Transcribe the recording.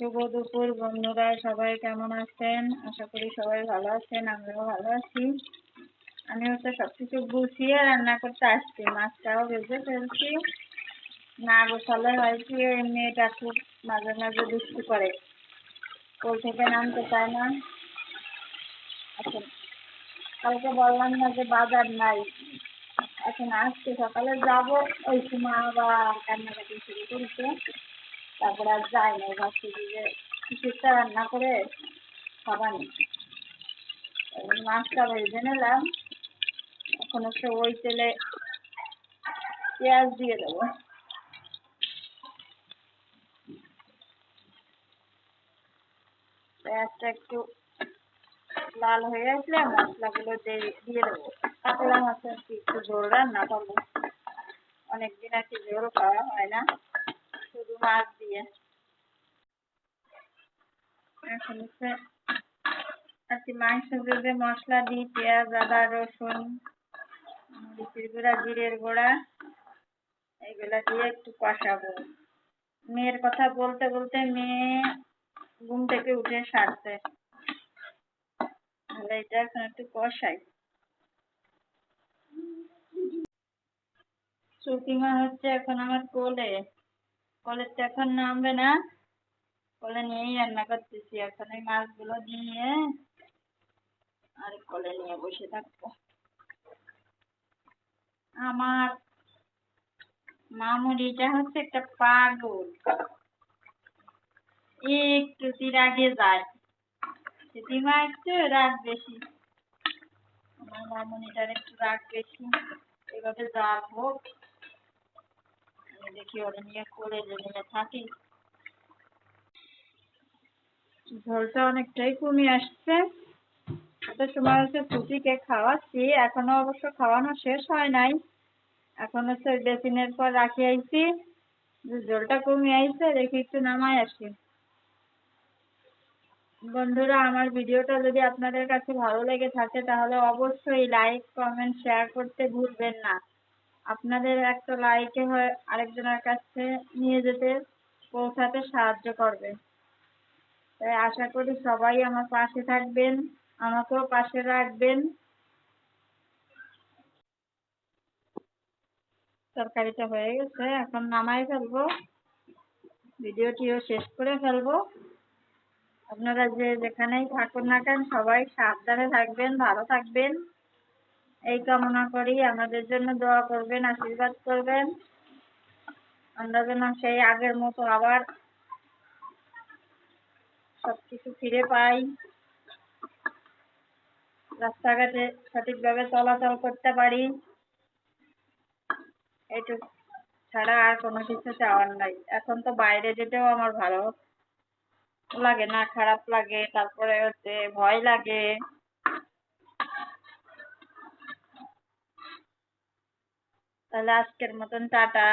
শুভ দুপুর বন্ধুরা, সবাই কেমন আছেন? আশা করি সবাই ভালো আছেন আমরাও ভালো আছি। আমি হচ্ছে সব কিছু গুছিয়ে রান্না করতে আসছি, মাছটাও ভেজে ফেলছি। না গোছালে হয় কি মেয়েটা খুব মাঝে মাঝে দুষ্টু করে কোল থেকে নামতে চায় না। কালকে বললাম না যে বাজার নাই। এখন আজকে সকালে যাব। ওই সময় আবার কান্নাকাটি শুরু করেছে। তারপরে আর যাই না ভাবছি যে কিছু রান্না করে খাবার খাবানি মাছটা ভেজে নিলাম, এখন হচ্ছে ওই তেলে পেঁয়াজ দিয়ে দেবো। পেঁয়াজটা একটু লাল হয়ে আসলে মশলাগুলো দিয়ে দেবো। কাতলা মাছ কি একটু ঝোল রান্না করব। অনেকদিন আর কি ঝোল খাওয়া হয় না, শুধু মাছ দিয়ে। এখন হচ্ছে আর কি মাংস মশলা দিই, পেঁয়াজ, আদা, রসুন, মরিচের গুঁড়া, জিরের গুঁড়া, এগুলা দিয়ে একটু কষাবো। মেয়ের কথা বলতে বলতে মেয়ে ঘুম থেকে উঠে সারছে। তাহলে এটা এখন একটু কষাই। চুকিমা হচ্ছে এখন আমার কোলে। কোলের তো এখন নামবে না। কলে নিয়েই রান্না করতেছি। এখন এই মাছগুলো দিয়ে আর কলে নিয়ে বসে থাকব। আমার মামুনিটা হচ্ছে একটা পাগল। একটু আগে যায়। সেটিমা একটু রাগ বেশি। আমার মামুনিটার একটু রাগ বেশি। এভাবে যা হোক দেখি ওরা নিয়ে করে যে নিয়ে থাকি। ঝোলটা অনেকটাই কমে আসছে। এত সময় হচ্ছে পুটিকে খাওয়াচ্ছি, এখনও অবশ্য খাওয়ানো শেষ হয় নাই। এখন হচ্ছে বেসিনের পর রাখি আইছি জলটা কমে আইছে, দেখি একটু নামাই আসি। বন্ধুরা, আমার ভিডিওটা যদি আপনাদের কাছে ভালো লেগে থাকে, তাহলে অবশ্যই লাইক কমেন্ট শেয়ার করতে ভুলবেন না। আপনাদের একটা লাইকে হয় আরেকজনের কাছে নিয়ে যেতে পৌঁছাতে সাহায্য করবে। তাই আশা করি সবাই আমার পাশে থাকবেন, আমাকেও পাশে রাখবেন। তরকারিটা হয়ে গেছে, এখন নামাই ফেলব। ভিডিওটিও শেষ করে ফেলব। আপনারা যে যেখানেই থাকুন না কেন, সবাই সাবধানে থাকবেন, ভালো থাকবেন। এই কামনা করি। আমাদের জন্য দোয়া করবেন, আশীর্বাদ করবেন। আমরা যেন সেই আগের মতো আবার সবকিছু ফিরে পাই। রাস্তাঘাটে সঠিকভাবে চলাচল করতে পারি। এইটুকু ছাড়া আর কোনো কিছু চাওয়ার নাই। এখন তো বাইরে যেতেও আমার ভালো লাগে না, খারাপ লাগে। তারপরে হচ্ছে ভয় লাগে। তাহলে আজকের মতন টাটা।